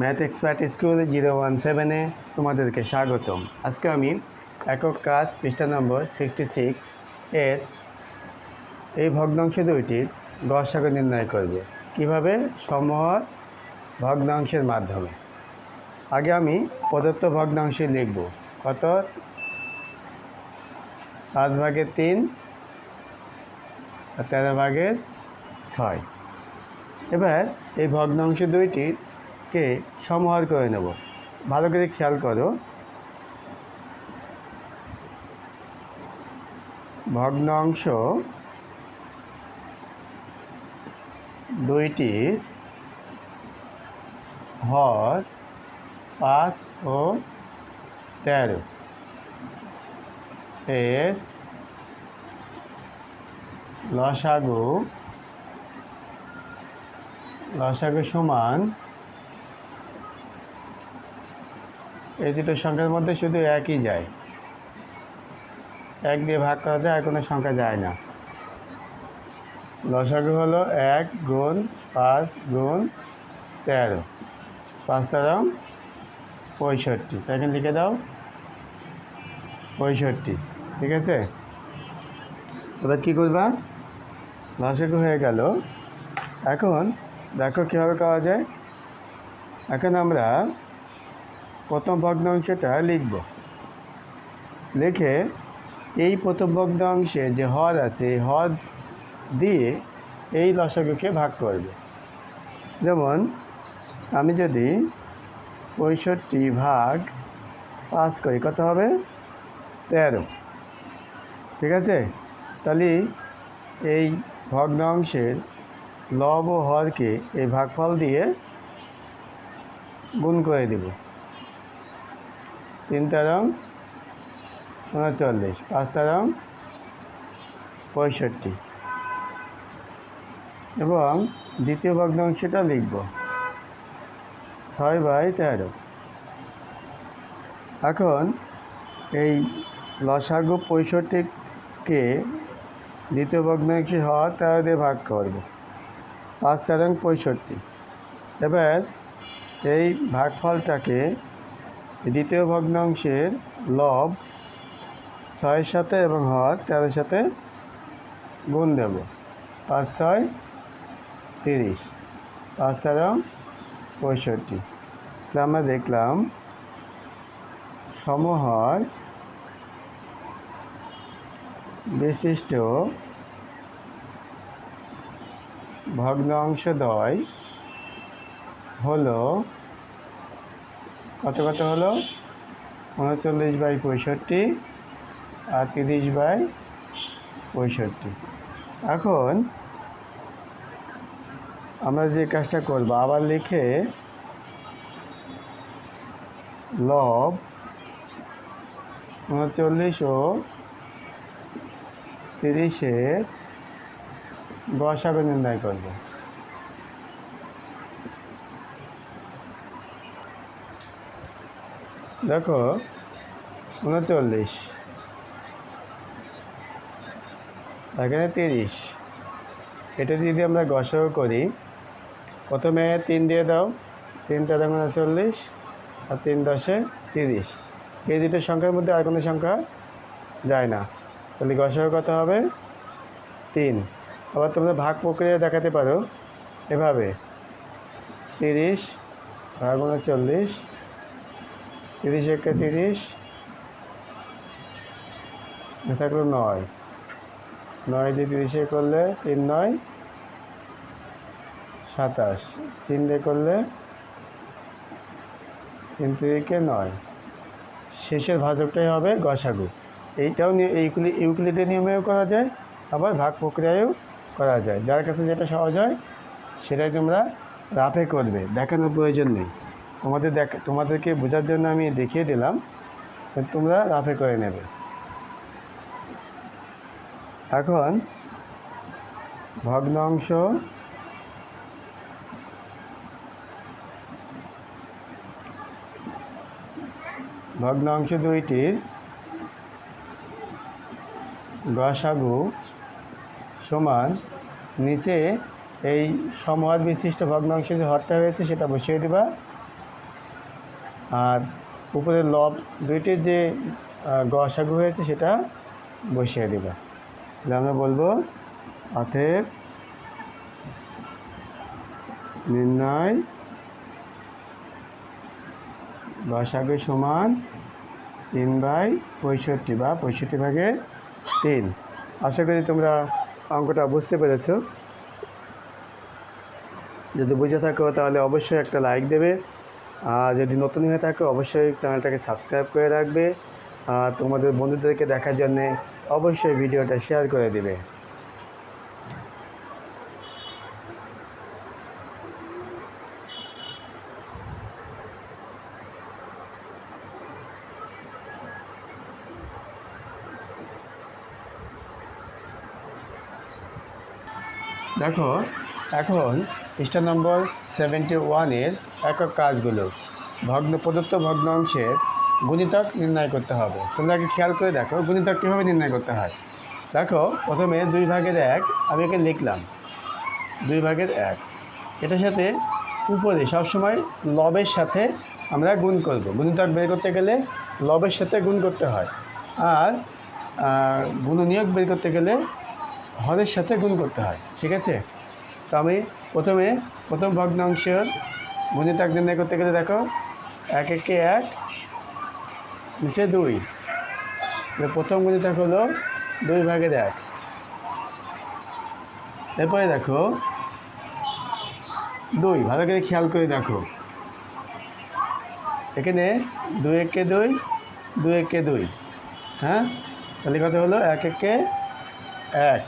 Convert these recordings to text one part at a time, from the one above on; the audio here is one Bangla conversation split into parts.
Math expert school zero one সেভেনে তোমাদেরকে স্বাগতম। আজকে আমি একক কাজ পৃষ্ঠা নম্বর সিক্সটি সিক্স এর এই ভগ্নাংশ দুইটির গসাগর নির্ণয় করব। কীভাবে? সমূহ ভগ্নাংশের মাধ্যমে। আগে আমি প্রদত্ত ভগ্নাংশে লিখব। কত? পাঁচ ভাগের তিন তেরো ভাগের ছয়। এবার এই ভগ্নাংশ দুইটিকে সমাহার করে নেব। ভালো করে খেয়াল করো। ভগ্নাংশ দুইটির হর পাঁচ ও তেরো। এর লসাগু লসাগু সমান এই দুটো সংখ্যার মধ্যে শুধু একই যায়। এক দিয়ে ভাগ করা যায় আর কোনো সংখ্যা যায় না। লসাগু হলো এক গুণ পাঁচ গুণ তেরো। পাঁচ তেরো পঁয়ষট্টি। এখানে লিখে দাও। পঁয়ষট্টি। ঠিক আছে? এবার কী করবা? লসাগু হয়ে গেল। এখন দেখো কীভাবে করা যায়। এখন আমরা প্রথম ভগ্নাংশটা লিখব। লিখে এই প্রথম ভগ্নাংশে যে হর আছে, এই হর দিয়ে এই লসাগুকে ভাগ করবে। যেমন, আমি যদি পঁয়ষট্টি ভাগ পাঁচ করি, কত হবে? তেরো। ঠিক আছে? তাহলে এই ভগ্নাংশের লব ও হরকে এই ভাগফল দিয়ে গুণ করে দেব। তিন তেরং উনচল্লিশ। পাঁচ তেরং পঁয়ষট্টি। এবং দ্বিতীয় ভগ্নাংশটা লিখব। ছয় বাই তেরো। এখন এই লসাগু পঁয়ষট্টিকে দ্বিতীয় ভগ্নাংশ হওয়ার তেরো দিয়ে ভাগ করব। পাঁচ তেরো পঁয়ষট্টি। এবার এই ভাগফলটাকে দ্বিতীয় ভগ্নাংশের লব ছয়ের সাথে এবং হর তেরোর সাথে গুণ দেব। পাঁচ, ছয়, তিরিশ। পাঁচ, তেরো, পঁয়ষট্টি। তাহলে আমরা দেখলাম সমহর বিশিষ্ট ভগ্নাংশদ্বয় হলো কত কত হলো? উনচল্লিশ বাই পঁয়ষট্টি আর তিরিশ বাই পঁয়ষট্টি। এখন আমরা যে কাজটা করব, আবার লিখে লব উনচল্লিশ ও তিরিশের গসাগু নির্ণয় করব। দেখো, উনচল্লিশ। এখানে তিরিশ। এটা যদি আমরা গসাগু করি, প্রথমে তিন দিয়ে দাও তিন তেরো উনচল্লিশ আর তিন দশে তিরিশ। এই দুটো সংখ্যার মধ্যে আর কোনো সংখ্যা যায় না। তাহলে গসাগু কত হবে? তিন। আবার তোমরা ভাগ প্রক্রিয়া দেখাতে পারো। এভাবে। তিরিশ ভাগ উনচল্লিশ তিরিশ একে তিরিশ। থাকল নয়। নয় দিয়ে তিরিশে করলে তিন নয়, সাতাশ। তিন দিয়ে করলে তিন তিরিকে নয়। শেষের ভাজকটাই হবে গসাগু। এইটাও এইগুলি ইউক্লিডের নিয়মেও করা যায়, আবার ভাগ প্রক্রিয়ায়ও করা যায়। যার কাছে যেটা সহজ হয়, সেটাই তোমরা রাফে করবে। দেখানোর প্রয়োজন নেই। তোমাদের দেখ, তোমাদেরকে বোঝার জন্য আমি দেখিয়ে দিলাম, তোমরা রাফে করে নেবে। এখন, ভগ্নাংশ ভগ্নাংশ দুইটির গসাগু সমান নিচে এই সমহার বিশিষ্ট ভগ্নাংশে যে হরটা হয়েছে সেটা বসিয়ে দেবা। আর উপরে লব দুইটির যে গসাগু হয়েছে সেটা বসিয়ে দেবে। আমরা বলব অতএব নির্ণয় গসাগু সমান তিন বাই পঁয়ষট্টি বা পঁয়ষট্টি ভাগে তিন। আশা করি তোমরা অঙ্কটা বুঝতে পেরেছ। যদি বুঝে থাকো তাহলে অবশ্যই একটা লাইক দেবে। যদি নতুন হয়ে থাকে, অবশ্যই চ্যানেলটাকে সাবস্ক্রাইব করে রাখবে। আর তোমাদের বন্ধুদেরকে দেখার জন্যে অবশ্যই ভিডিওটা শেয়ার করে দিবে। দেখো, এখন পৃষ্ঠা নম্বর সেভেন্টি ওয়ানের একক কাজগুলো। ভগ্ন প্রদত্ত ভগ্নাংশের গুণিতক নির্ণয় করতে হবে। তোমরা আগে খেয়াল করে দেখো গুণিতক কীভাবে নির্ণয় করতে হয়? দেখো প্রথমে দুই ভাগের এক আমি একে লিখলাম। দুই ভাগের এক। এটার সাথে উপরে সবসময় লবের সাথে আমরা গুণ করব। গুণিতক বের করতে গেলে লবের সাথে গুণ করতে হয়। আর আহ, গুণনীয়ক বের করতে গেলে হরের সাথে গুণ করতে হয়। ঠিক আছে? তো আমি প্রথমে প্রথম ভগ্নাংশ গুণিতক নির্ণয় করতে গেলে দেখো, এক একে এক, নিচে দুই। প্রথম গুণিতক হলো দুই ভাগের এক। এরপরে দেখো, দুই, ভালো করে খেয়াল করে দেখো। এখানে দুই একে দুই দুই একে দুই হ্যাঁ? তাহলে কথা হলো? এক একে এক।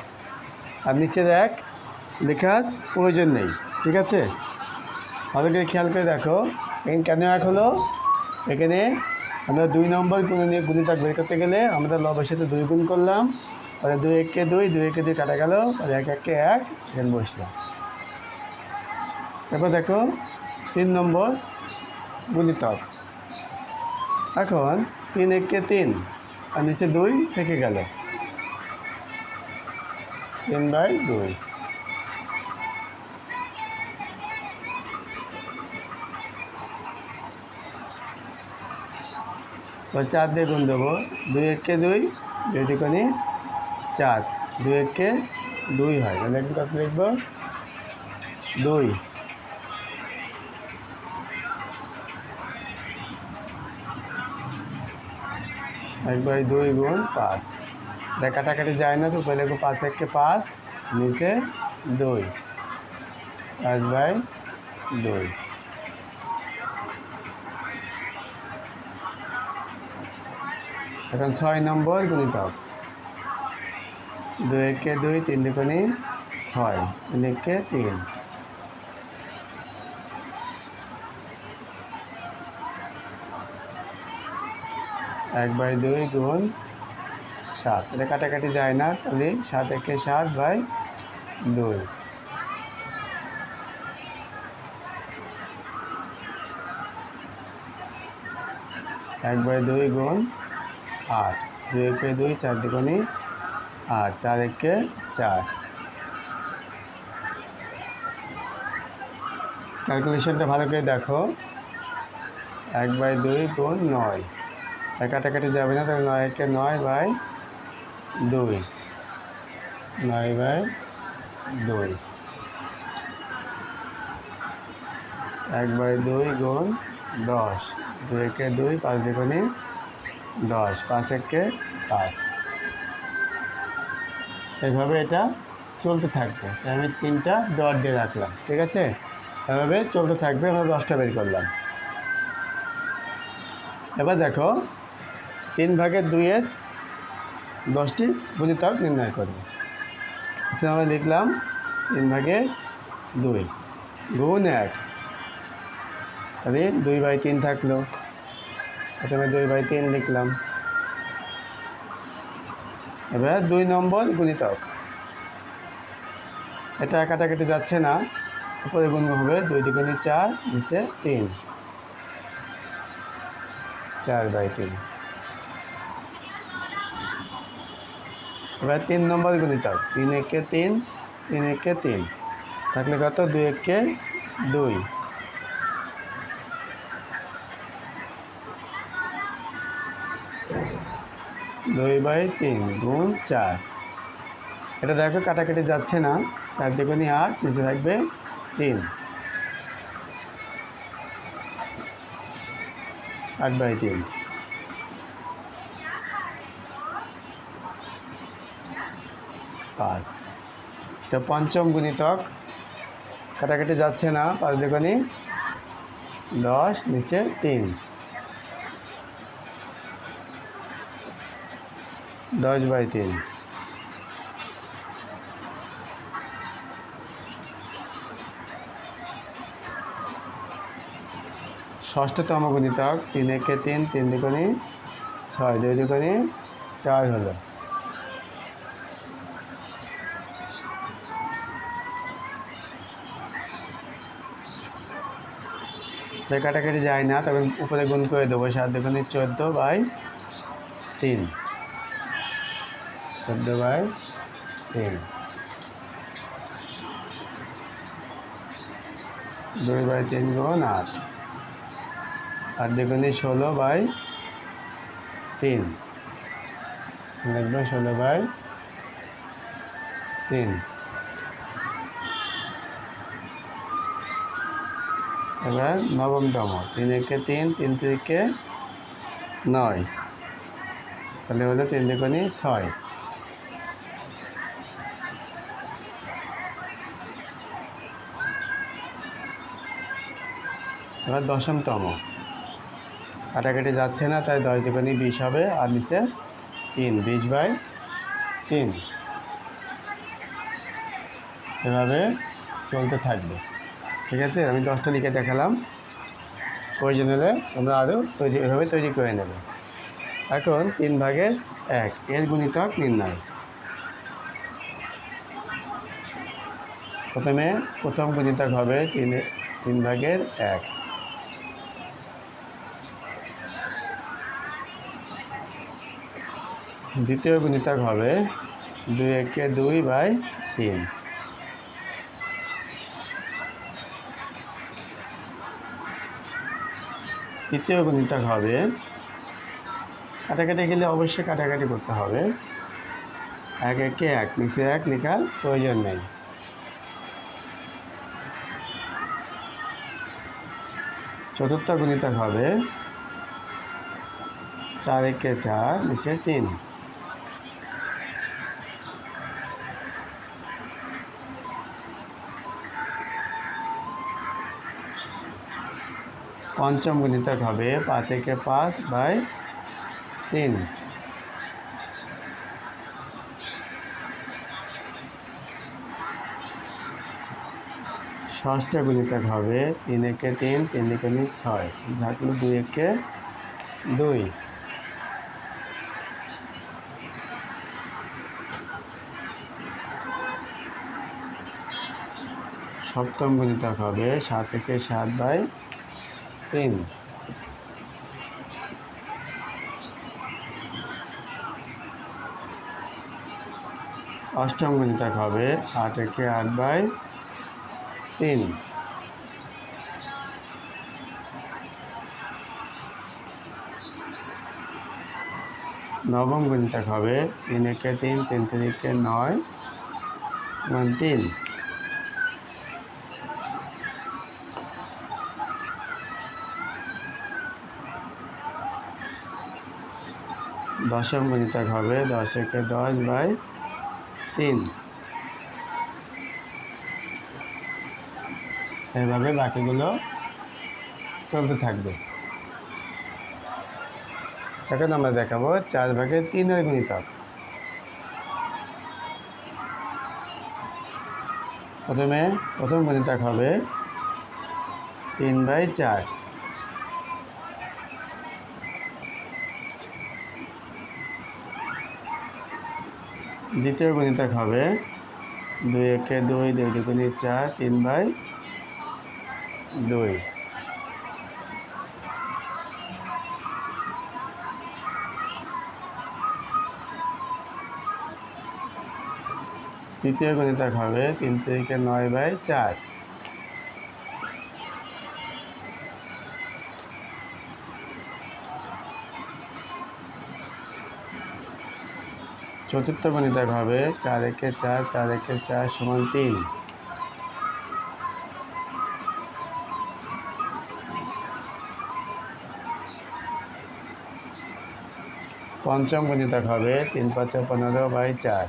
আর নিচের এক লেখার প্রয়োজন নেই, ঠিক আছে? ভালো করে খেয়াল করে দেখো, এখানে কেন এক হলো? এখানে আমরা দুই নম্বর গুণ নিয়ে গুণিতক বের করতে গেলে আমরা লবের সাথে দুই গুণ করলাম আর দুই একে দুই দুই একে দুই কাটা গেল আর এক একে এক এখানে বসলাম এরপর দেখো, তিন নম্বর গুণিতক। এখন তিন একে তিন, আর নিচে দুই থেকে গেল। তিন বাই দুই। তো চার দিয়ে গুণ দেবো। দুই একে দুই দুই দুকোনি চার। দুই একে দুই হয়। তাহলে একটু কত লিখব দুই। এক বাই দুই গুণ পাঁচ। এটা কাটাকাটি যায় না তো পহলে লিখব পাঁচ একে পাঁচ, নিচে দুই। পাঁচ বাই দুই। এখন ছয় নম্বর গুণিতক। দুই একে দুই, তিন দুগুণি ছয়। তিন একে তিন। এক বাই দুই গুণ সাত। এটা কাটাকাটি যায় না, তাহলে সাত একে সাত বাই দুই। এক বাই দুই গুণ আট। দুই একে দুই, চার দুগুণি আট। চার একে চার। ক্যালকুলেশনটা ভালো করে দেখো। এক বাই দুই গুণ নয়। এক কাটাকাটি যাবে না, তাহলে নয় একে নয় বাই দুই। নয় বাই দুই। এক বাই দুই গুণ দশ। দুই একে দুই, পাঁচ দুগুণে দশ, পাঁচ একে পাঁচ। এইভাবে এটা চলতে থাকবে। আমি তিনটা ডট দিয়ে রাখলাম, ঠিক আছে? এভাবে চলতে থাকবে, আমরা দশটা বের করলাম। এবার দেখো, তিন ভাগের দুইয়ের দশটি গুণিতক নির্ণয় করবে এখানে আমরা লিখলাম, তিন ভাগে দুই। গুণ এক। তাহলে দুই বাই তিন থাকল। প্রথমে দুই বাই তিন লিখলাম। এবার দুই নম্বর গুণিতক। এটা কাটাকাটি যাচ্ছে না, উপরে গুণ হবে দুই দুগুণে চার, নিচে তিন। চার বাই তিন। এবার তিন নম্বর গুণিতক, তিন একে তিন তিন একে তিন। থাকলে কত? দুই একে দুই। দুই বাই তিন, গুণ চার। এটা দেখো কাটাকাটি যাচ্ছে না। চার দুগুণি আট, নিচে থাকবে তিন। আট বাই তিন। পাঁচ। এটা পঞ্চম গুণিতক। কাটাকাটি যাচ্ছে না, পাঁচ দুগুণি দশ, নিচে তিন। দশ বাই তিন। ষষ্ঠতম গুণিতক তিন একে তিন তিন দুগুণি ছয়, দুই দুগুণি চার হলো। কাটাকাটি যায় না তখন উপরে গুণ করে দেবো, সাত দুগুণি চোদ্দ বাই তিন। চোদ্দ বাই তিন দুই বাই তিন গুণ আট আট দুগুণি ষোলো বাই তিন। লিখবে ষোলো বাই তিন। এবার নবমতম তিন একে তিন তিন তিরিকে নয়। তাহলে হলো তিন দুগুণি ছয়। এবার দশমতম। কাটাকাটি যাচ্ছে না, তাই দশ দুগুণি বিশ হবে, আর নিচে তিন, বিশ বাই তিন। এভাবে চলতে থাকবে। ঠিক আছে? আমি দশটা লিখে দেখালাম। প্রয়োজন হলে তোমরা আরও তৈরি, এভাবে তৈরি করে নেবে। এখন তিন ভাগের এক, এর গুণিতক নির্ণয়। প্রথমে প্রথম গুণিতক হবে তিন তিন ভাগের এক। দ্বিতীয় গুণিতক হবে দুই একে দুই বাই তিন। তৃতীয় গুণিতক হবে, কাটাকাটি গেলে অবশ্যই কাটাকাটি করতে হবে। এক একে এক, নিচে এক লেখার প্রয়োজন নেই। চতুর্থ গুণিতক হবে, চার একে চার, নিচে তিন। পঞ্চম গুণিতক হবে পাঁচ একে পাঁচ বাই তিন। ষষ্ঠ গুণিতক হবে তিন একে তিন তিন দুগুণি ছয়। থাকল দুই একে দুই। সপ্তম গুণিতক হবে সাত একে সাত বাই তিন অষ্টম গুণিতক হবে আট একে আট বাই তিন। নবম গুণিতক হবে তিন একে তিন তিন তিরিকে নয় গুণ তিন। দশম গুণিতক হবে দশ একে দশ বাই তিন। এভাবে বাকিগুলো চলতে থাকবে। এখন আমরা দেখাবো চার ভাগের তিনের গুণিতক। প্রথমে প্রথম গুণিতক হবে তিন বাই চার। দ্বিতীয় গুণিতক হবে দুই একে দুই দুই দুগুণে চার, তিন বাই দুই। তৃতীয় গণিতক হবে তিন থেকে নয় বাই চার। চতুর্থ গণিতক হবে, চার একে চার চার একে চার সমান তিন। পঞ্চম গণিতক হবে, তিন পাঁচ পনেরো বাই চার।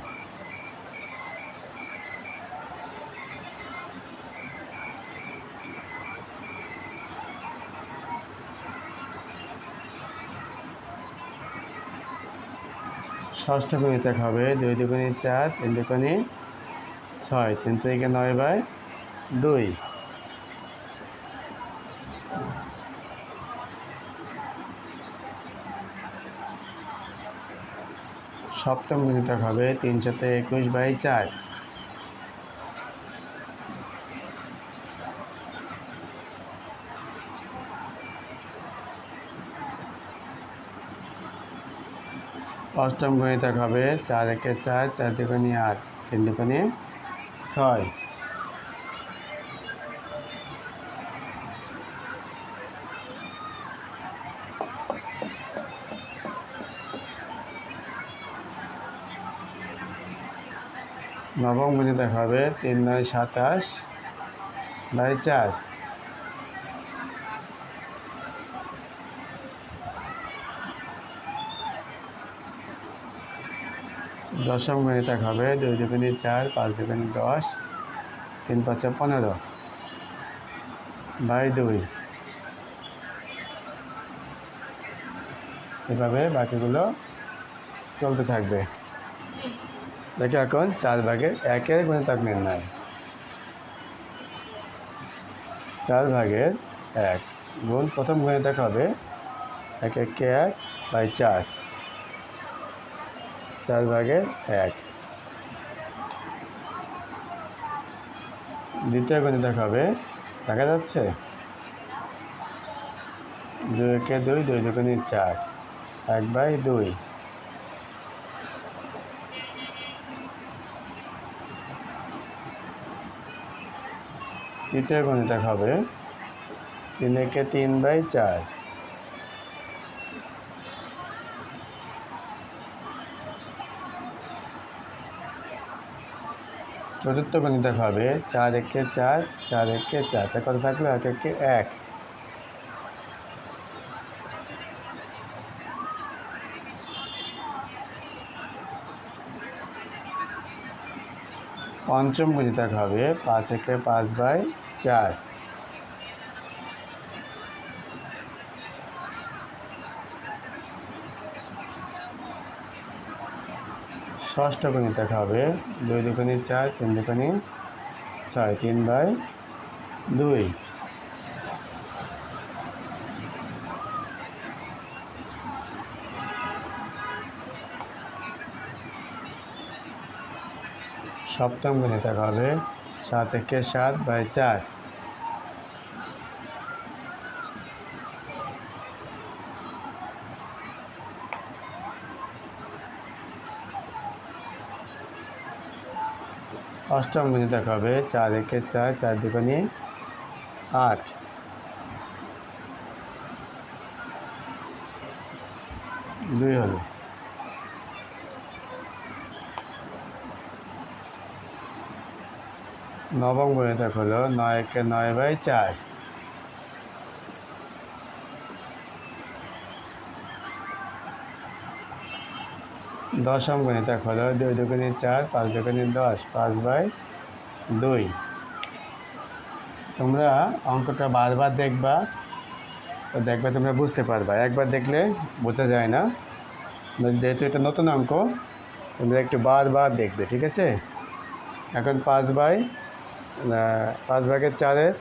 ষষ্ঠ গুণিতক হবে। দুই দুগুণি চার, তিন দুগুণি ছয়, তিন থেকে নয় বাই দুই। সপ্তম গুণিতক হবে তিন সাথে একুশ বাই চার। অষ্টম গণিতক হবে চার একে চার চার দুগুণি আট, তিন দুগুণি ছয়। নবম গণিতক হবে তিন নয় সাতাশ নয় চার। দশম গণিতক হবে, দুই দুগুণি চার, পাঁচ দুগুণি দশ, তিন পাঁচে পনেরো, বাই দুই। এভাবে বাকিগুলো চলতে থাকবে। দেখে এখন চার ভাগের একের গণিতক নির্ণয়। চার ভাগের এক গুণ প্রথম গণিতক হবে এক একে এক বাই চার। চার ভাগের এক। দ্বিতীয় গণিতক হবে দেখা যাচ্ছে? দুই একে দুই দুই দুগুণি চার। এক বাই দুই। তৃতীয় গণিতক হবে তিন একে তিন বাই চার। চতুর্থ গণিতক হবে চার একে চার চার একে চার। চার কত থাকল? এক একে এক। পঞ্চম গণিতক হবে পাঁচ একে পাঁচ বাই চার। ষষ্ঠ গণিতক হবে। দুই দুগুণি চার, তিন দুগুণি ছয়, তিন বাই দুই। সপ্তম গণিতক হবে। সাত একে সাত বাই চার। অষ্টম গণিতক হবে চার একে চার চার দুগুণি আট। দুই হল। নবম গুণিতক হলো নয় একে নয় বাই চার। দশম গণিতক হলো দুই দুগুণি চার, পাঁচ দুগুণি দশ, পাঁচ বাই দুই। তোমরা অঙ্কটা বারবার দেখবা, তো দেখবে তোমরা বুঝতে পারবা। একবার দেখলে বোঝা যায় না। যেহেতু এটা নতুন অঙ্ক, তোমরা একটু বারবার দেখবে, ঠিক আছে? এখন পাঁচ বাই পাঁচ ভাগের চারের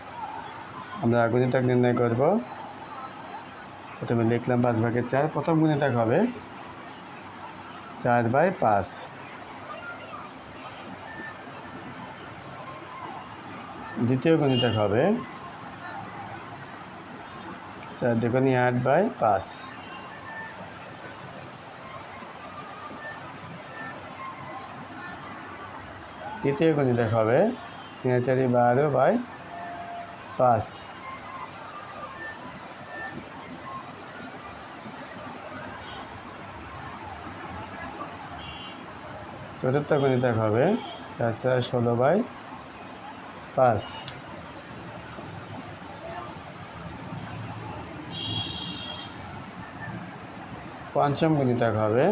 আমরা গুণিতক নির্ণয় করব। প্রথমে লিখলাম পাঁচ ভাগের চার, প্রথম গুণিতক হবে চার বাই পাঁচ। দ্বিতীয় গণিতক হবে চার দুগুণি আট বাই পাঁচ। তৃতীয় গণিতক হবে তিন চারি বারো বাই পাঁচ। চতুর্থ গণিতক হবে চার চার ষোলো বাই পাঁচ। পঞ্চম গুণিতক হবে।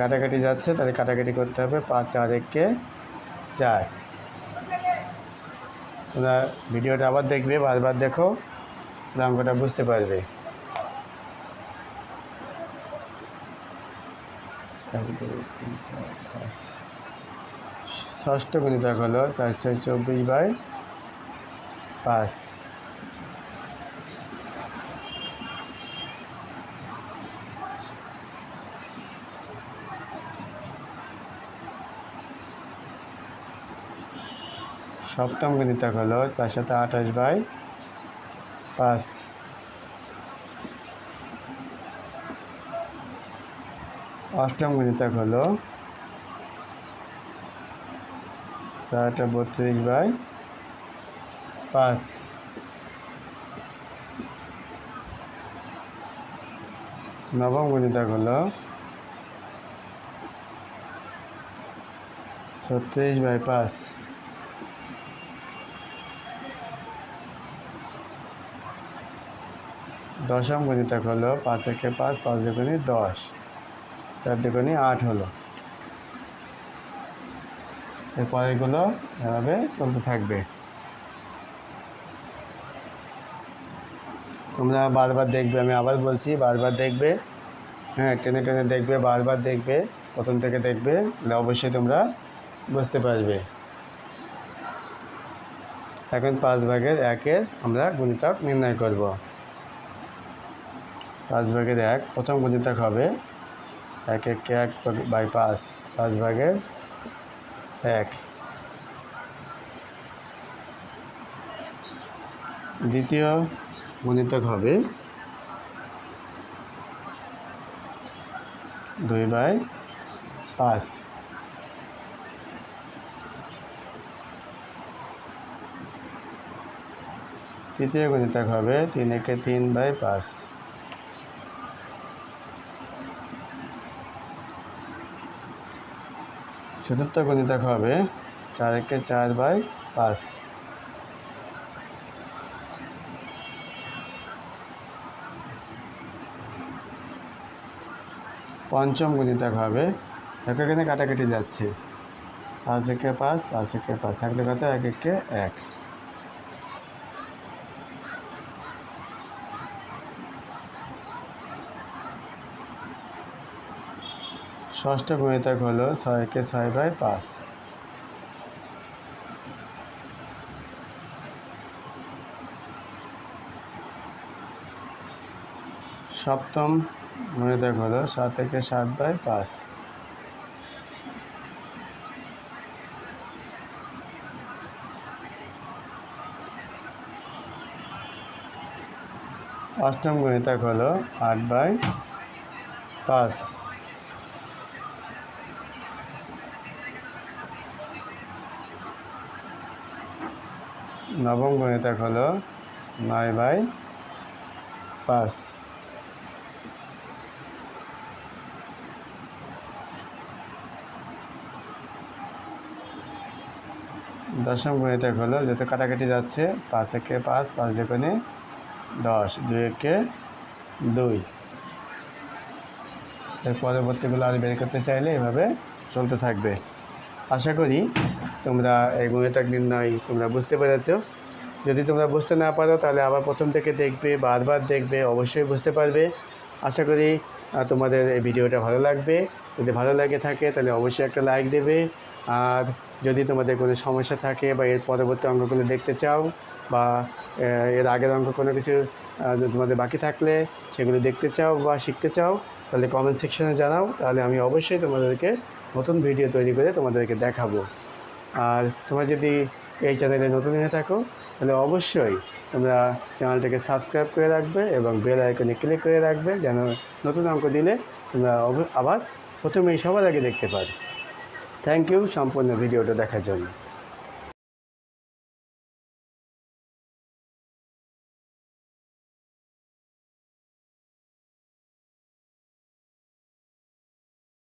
কাটাকাটি যাচ্ছে, তাহলে কাটাকাটি করতে হবে পাঁচ চার এককে চার। তোমরা ভিডিওটা আবার দেখবে, বারবার দেখো অঙ্কটা বুঝতে পারবে এক, দুই, তিন, চার, পাঁচ। ষষ্ঠ গুণিতক হলো চারশো চব্বিশ বাই পাঁচ। সপ্তম গণিতক হলো চারশত আঠাশ বাই পাঁচ। অষ্টম গণিতক হলো চারটা বত্রিশ বাই পাঁচ। নবম গণিতক হলো ছত্রিশ বাই পাঁচ। দশম গণিতক হলো পাঁচ একে পাঁচ পাঁচ দুগুণি দশ। চার দুগুণি আট হলো। এরপরেগুলো এভাবে চলতে থাকবে। তোমরা বারবার দেখবে, আমি আবার বলছি, বারবার দেখবে হ্যাঁ টেনে টেনে দেখবে, বারবার দেখবে, প্রথম থেকে দেখবে, তাহলে অবশ্যই তোমরা বুঝতে পারবে। এখন পাঁচ ভাগের একের আমরা গুণিতক নির্ণয় করব। পাঁচ ভাগের এক, প্রথম গুণিতক হবে এক এক এক বাই পাঁচ পাঁচ ভাগের এক। দ্বিতীয় গুণিতক হবে দুই বাই পাঁচ। তৃতীয় গুণিতক হবে তিন একে তিন বাই পাঁচ। চতুর্থ গণিতক হবে চার একে চার বাই পাঁচ। পঞ্চম গণিতক হবে এক এখানে কাটাকাটি যাচ্ছে। পাঁচ একে পাঁচ পাঁচ একে পাঁচ। থাকলে কত? এক একে এক। ষষ্ঠ গণিতক হলো ছয় একে ছয় বাই পাঁচ। সপ্তম গণিতক হলো সাত একে সাত বাই পাঁচ। অষ্টম গণিতক হলো আট বাই পাঁচ। নবম গণিতক হলো নয় বাই পাঁচ। দশম গণিতক হলো যত কাটাকাটি যাচ্ছে, পাঁচ একে পাঁচ পাঁচ যেখানে দশ, দুই একে দুই। এর পরবর্তীগুলো আর বের করতে চাইলে এভাবে চলতে থাকবে। আশা করি তোমরা এই গণিতক নির্ণয় তোমরা বুঝতে পেরেছ। যদি তোমরা বুঝতে না পারো, তাহলে আবার প্রথম থেকে দেখবে, বারবার দেখবে, অবশ্যই বুঝতে পারবে। আশা করি তোমাদের এই ভিডিওটা ভালো লাগবে। যদি ভালো লাগে থাকে, তাহলে অবশ্যই একটা লাইক দেবে। আর যদি তোমাদের কোনো সমস্যা থাকে বা এর পরবর্তী অঙ্কগুলো দেখতে চাও বা এর আগের অঙ্ক কোনো কিছু তোমাদের বাকি থাকলে সেগুলো দেখতে চাও বা শিখতে চাও, তাহলে কমেন্ট সেকশনে জানাও। তাহলে আমি অবশ্যই তোমাদেরকে নতুন ভিডিও তৈরি করে তোমাদেরকে দেখাবো। আর তোমরা যদি এই চ্যানেলে নতুন হয়ে থাকো, তাহলে অবশ্যই তোমরা চ্যানেলটাকে সাবস্ক্রাইব করে রাখবে এবং বেল আইকনে ক্লিক করে রাখবে যেন নতুন অঙ্ক দিলে তোমরা আবার প্রথমেই সবার আগে দেখতে পারো। থ্যাংক ইউ সম্পূর্ণ ভিডিওটা দেখার জন্য।